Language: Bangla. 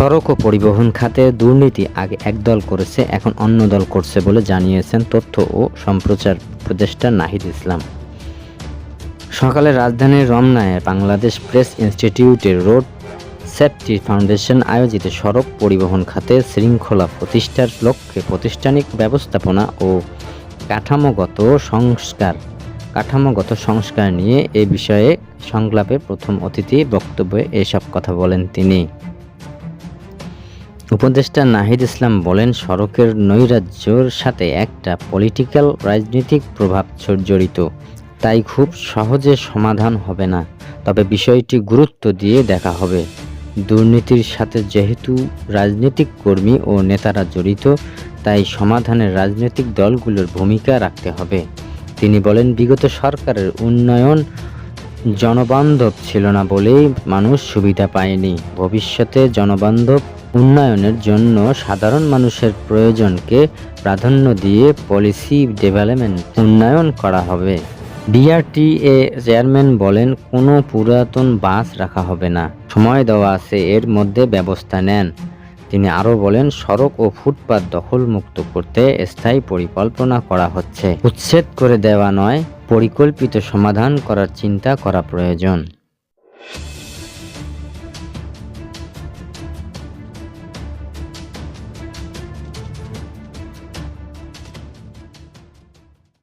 সড়ক ও পরিবহন খাতে দুর্নীতি আগে একদল করেছে, এখন অন্য দল করছে বলে জানিয়েছেন তথ্য ও সম্প্রচার উপদেষ্টা নাহিদ ইসলাম। সকালে রাজধানীর রমনায় বাংলাদেশ প্রেস ইনস্টিটিউটের রোড সেফটি ফাউন্ডেশন আয়োজিত সড়ক পরিবহন খাতে শৃঙ্খলা প্রতিষ্ঠার লক্ষ্যে প্রাতিষ্ঠানিক ব্যবস্থাপনা ও কাঠামোগত সংস্কার কাঠামোগত সংস্কার নিয়ে এ বিষয়ে সংলাপে প্রথম অতিথি বক্তব্যে এসব কথা বলেন তিনি। উপদেষ্টা নাহিদ ইসলাম বলেন, সড়কের নৈরাজ্যর সাথে একটা পলিটিক্যাল রাজনৈতিক প্রভাব জড়িত। তাই খুব সহজে সমাধান হবে না। তবে বিষয়টি গুরুত্ব দিয়ে দেখা হবে। দুর্নীতির সাথে যেহেতু রাজনৈতিক কর্মী ও নেতারা জড়িত, তাই সমাধানে রাজনৈতিক দলগুলোর ভূমিকা রাখতে হবে। তিনি বলেন, বিগত সরকারের উন্নয়ন জনবান্ধব ছিল না বলেই মানুষ সুবিধা পায়নি। ভবিষ্যতে জনবান্ধব উন্নয়নের জন্য সাধারণ মানুষের প্রয়োজনকে প্রাধান্য দিয়ে পলিসি ডেভেলপমেন্ট উন্নয়ন করা হবে। বিআরটিএ চেয়ারম্যান বলেন, কোনো পুরাতন বাস রাখা হবে না। সময় দেওয়া আছে, এর মধ্যে ব্যবস্থা নেন। তিনি আরও বলেন, সড়ক ও ফুটপাত দখলমুক্ত করতে স্থায়ী পরিকল্পনা করা হচ্ছে। উচ্ছেদ করে দেওয়া নয়, পরিকল্পিত সমাধান করার চিন্তা করা প্রয়োজন।